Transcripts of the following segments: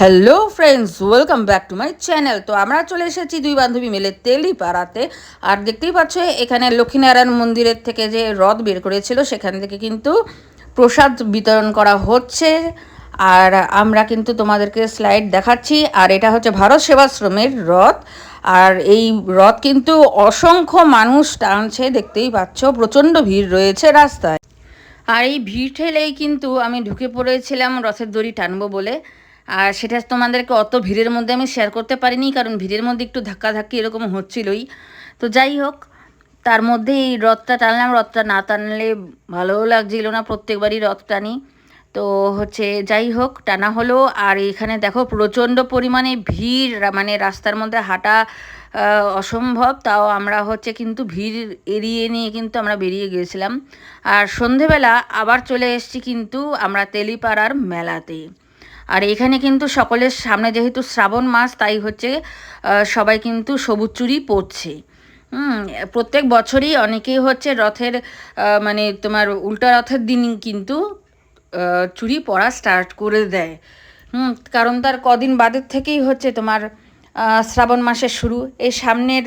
Hello friends welcome back to my channel তো আমরা চলে এসেছি দুই বান্ধবী মিলে তেলি পাড়াতে আর দেখতেই পাচ্ছ, এখানে লক্ষ্মীনারায়ণ মন্দিরের থেকে যে রথ বের করেছিল, সেখান থেকে কিন্তু প্রসাদ বিতরণ করা হচ্ছে। আর আমরা কিন্তু তোমাদেরকে স্লাইড দেখাচ্ছি। আর এটা হচ্ছে ভারত সেবাশ্রমের রথ। আর এই রথ কিন্তু অসংখ্য মানুষ টানছে, দেখতেই পাচ্ছ, প্রচণ্ড ভিড় রয়েছে রাস্তায়। আর এই ভিড় ঠেলেই কিন্তু আমি ঢুকে পড়েছিলাম, রথের দড়ি টানবো বলে। আর সেটা তোমাদেরকে অত ভিড়ের মধ্যে আমি শেয়ার করতে পারিনি, কারণ ভিড়ের মধ্যে একটু ধাক্কাধাক্কি এরকম হচ্ছিলই। তো যাই হোক, তার মধ্যে এই রথটা টানলাম, রথটা না টানলে ভালোও লাগছিল না, প্রত্যেকবারই রথ টানি। তো হচ্ছে যাই হোক, টানা হলো, আর এখানে দেখো প্রচণ্ড পরিমাণে ভিড় মানে রাস্তার মধ্যে হাঁটা অসম্ভব। তাও আমরা হচ্ছে কিন্তু ভিড় এড়িয়ে নিয়ে কিন্তু আমরা বেরিয়ে গিয়েছিলাম আর সন্ধেবেলা আবার চলে এসেছি কিন্তু আমরা তেলিপাড়ার মেলাতে। আর এখানে কিন্তু সকলের সামনে যেহেতু শ্রাবণ মাস, তাই হচ্ছে সবাই কিন্তু সবুজ চুরি পরছে। প্রত্যেক বছরই অনেকেই হচ্ছে রথের মানে তোমার উল্টা রথের দিন কিন্তু চুরি পরা স্টার্ট করে দেয়। হুম, কারণ তার কদিন বাদের থেকেই হচ্ছে তোমার শ্রাবণ মাসের শুরু। এই সামনের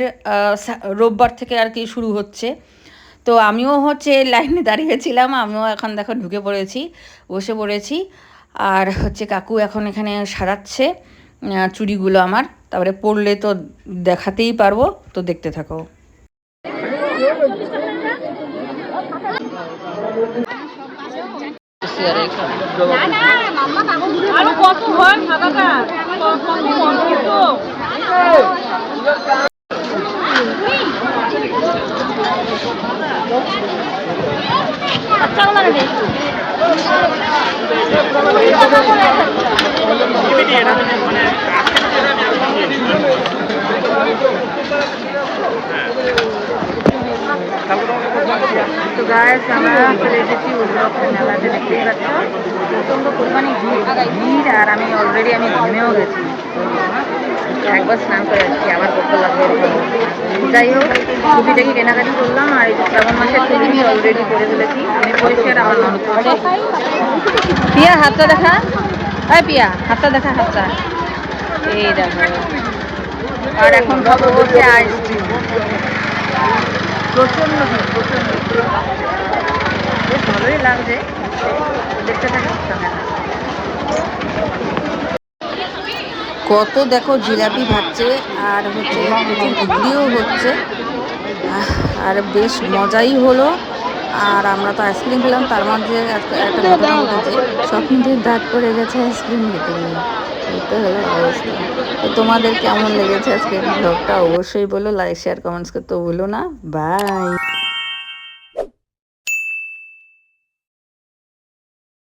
রোববার থেকে আর কি শুরু হচ্ছে। তো আমিও হচ্ছে লাইনে দাঁড়িয়েছিলাম, আমিও এখন দেখো ঢুকে পড়েছি, বসে পড়েছি। আর হচ্ছে কাকু এখন এখানে সারাচ্ছে চুড়িগুলো আমার। তারপরে পড়লে তো দেখাতেই পারব, তো দেখতে থাকো। হয় তো গাছ আমরা চলে এসেছি উদ্রক্ষণ মেলাতে দেখতেই পাচ্ছ প্রচণ্ড পরিমাণে ভিড় আর আমি অলরেডি আমি ঘুমেও গেছি। একবার স্নান করে আসছি, আবার করতে লাগবে যাই হোক ছবিটাকে কেনাকাটি করলাম, আর এই যে শ্রাবণ মাসের ছবি আমি অলরেডি করে ফেলেছি। আমি পরিষ্কার আমার করছি। পিয়া, হাতটা দেখা। হ্যাঁ পিয়া, হাতটা দেখা, হাতটা। এই দেখো। আর এখন খাব হচ্ছে আইসক্রিম প্রচণ্ড প্রচণ্ড বেশ ভালোই লাগছে। থাকি কত দেখো জিলাপি ভাজছে আর হচ্ছে ঘুগলিও হচ্ছে। আর বেশ মজাই হলো। আর আমরা তো আইসক্রিম খেলাম, তার মধ্যে একটা ঘটনা ঘটেছে। সব দাঁত পড়ে গেছে আইসক্রিম খেতে তো তোমাদের কেমন লেগেছে আজকে ব্লগটা অবশ্যই বলো লাইক শেয়ার কমেন্টস করতে বলো না। বাই